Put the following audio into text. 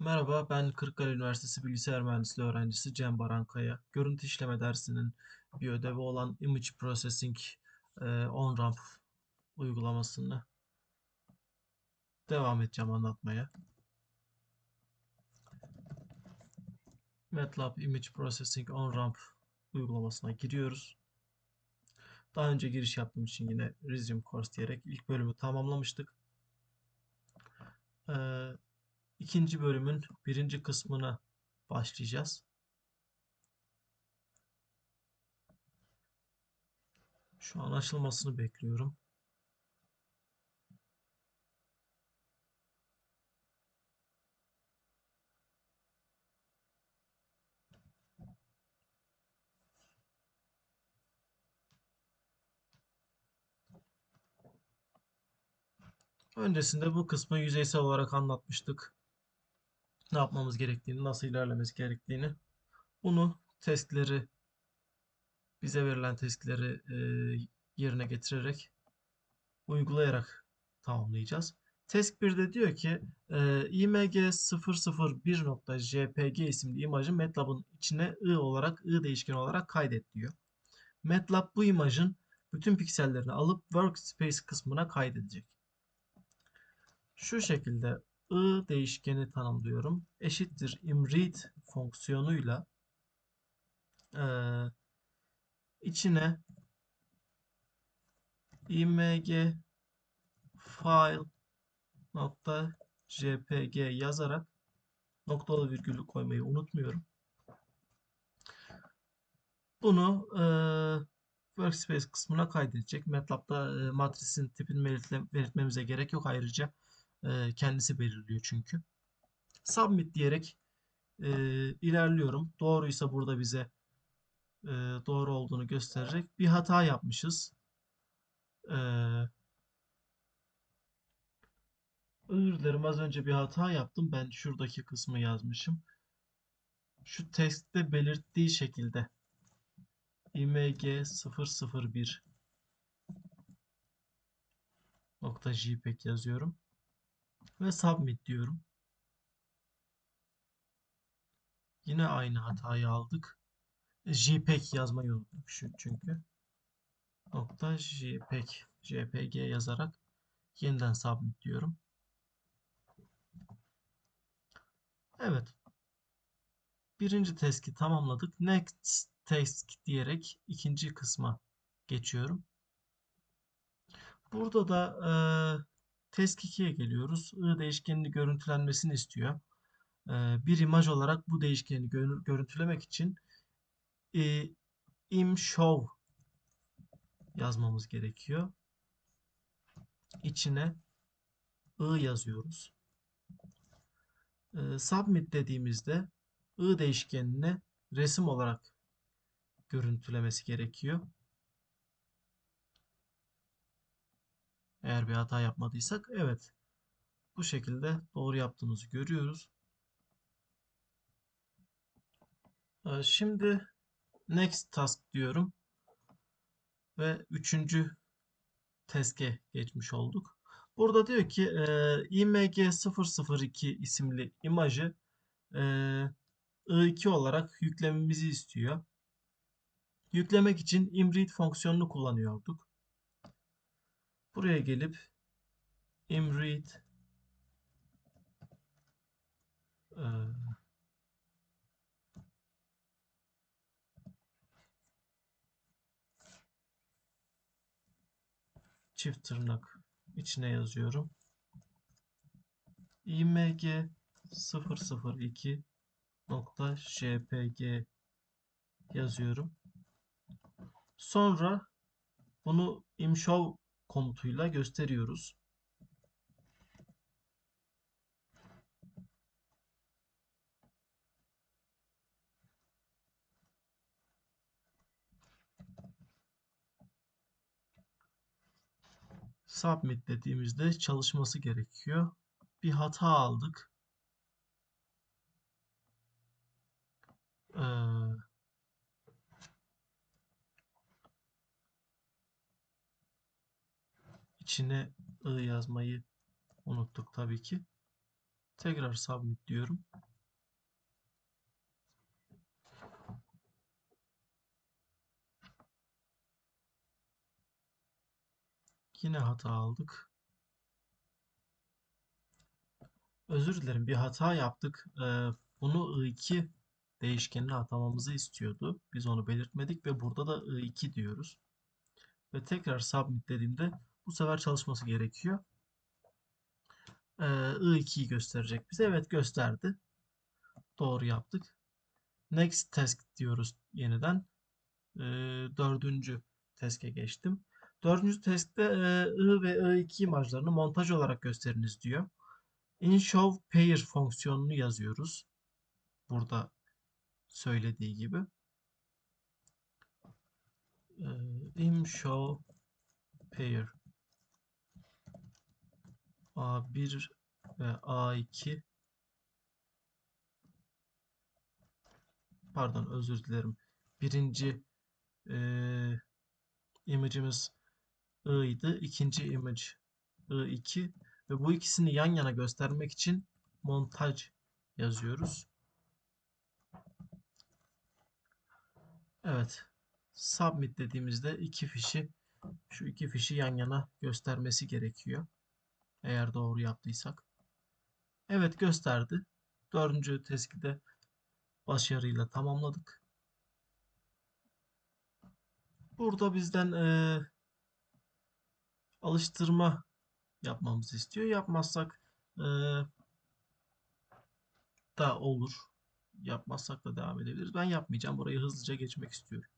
Merhaba, ben Kırıkkale Üniversitesi Bilgisayar Mühendisliği öğrencisi Cem Barankaya. Görüntü işleme dersinin bir ödevi olan Image Processing e, on-ramp uygulamasını devam edeceğim anlatmaya. MATLAB Image Processing on-ramp uygulamasına giriyoruz. Daha önce giriş yaptığım için yine Resume Course diyerek ilk bölümü tamamlamıştık. Ee, ikinci bölümün birinci kısmına başlayacağız. Şu an açılmasını bekliyorum. Öncesinde bu kısmı yüzeysel olarak anlatmıştık. Ne yapmamız gerektiğini, nasıl ilerlemesi gerektiğini. Bunu testleri, bize verilen testleri e, yerine getirerek, uygulayarak tamamlayacağız. Test 1'de diyor ki e, img001.jpg isimli imajı MATLAB'ın içine i olarak, i değişkeni olarak kaydet diyor. MATLAB bu imajın bütün piksellerini alıp workspace kısmına kaydedecek. Şu şekilde i değişkeni tanımlıyorum. Eşittir imread fonksiyonuyla e, içine img file nokta jpg yazarak noktalı virgülü koymayı unutmuyorum. Bunu e, workspace kısmına kaydedecek. MATLAB'da e, matrisin tipini belirtmemize gerek yok. Ayrıca e, kendisi belirliyor çünkü. Submit diyerek e, ilerliyorum. Doğruysa burada bize e, doğru olduğunu gösterecek. Bir hata yapmışız. E, özür dilerim az önce bir hata yaptım. Ben şuradaki kısmı yazmışım. Şu testte belirttiği şekilde img 001 nokta jpeg yazıyorum ve submit diyorum. Yine aynı hatayı aldık. JPEG yazmayı unuttuk çünkü. Nokta JPEG, JPG yazarak yeniden submit diyorum. Evet. Birinci testi tamamladık. Next task diyerek ikinci kısma geçiyorum. Burada da e, task 2'ye geliyoruz. I değişkenini görüntülenmesini istiyor. Bir imaj olarak bu değişkeni gör, görüntülemek için e, imshow yazmamız gerekiyor. İçine I yazıyoruz. Submit dediğimizde I değişkenini resim olarak görüntülemesi gerekiyor. Eğer bir hata yapmadıysak evet. Bu şekilde doğru yaptığımızı görüyoruz. Ee, şimdi next task diyorum. Ve üçüncü test'e geçmiş olduk. Burada diyor ki img002 isimli imajı i2 olarak yüklememizi istiyor. Yüklemek için imread fonksiyonunu kullanıyorduk. Buraya gelip imread e, çift tırnak içine yazıyorum. img 002 nokta jpg yazıyorum. Sonra bunu imshow komutuyla gösteriyoruz. Submit dediğimizde çalışması gerekiyor. Bir hata aldık. Ee, içine I yazmayı unuttuk tabii ki. Tekrar submit diyorum. Yine hata aldık. Özür dilerim bir hata yaptık. Ee, bunu I2 değişkenine atamamızı istiyordu. Biz onu belirtmedik ve burada da I2 diyoruz. Ve tekrar submit dediğimde bu sefer çalışması gerekiyor. Ee, I2'yi gösterecek bize. Evet gösterdi. Doğru yaptık. Next task diyoruz yeniden. Ee, dördüncü task'e geçtim. Dördüncü testte e, I ve I2 imajlarını montaj olarak gösteriniz diyor. InShow Pair fonksiyonunu yazıyoruz. Burada söylediği gibi. Ee, InShow Pair A1 ve A2 pardon özür dilerim. Birinci e, image'imiz I'ydı. İkinci image I2 ve bu ikisini yan yana göstermek için montaj yazıyoruz. Evet. Submit dediğimizde iki fişi şu iki fişi yan yana göstermesi gerekiyor. Eğer doğru yaptıysak. Evet gösterdi. Dördüncü testi de başarıyla tamamladık. Burada bizden eee alıştırma yapmamızı istiyor. Yapmazsak eee, da olur. Yapmazsak da devam edebiliriz. Ben yapmayacağım. Burayı hızlıca geçmek istiyorum.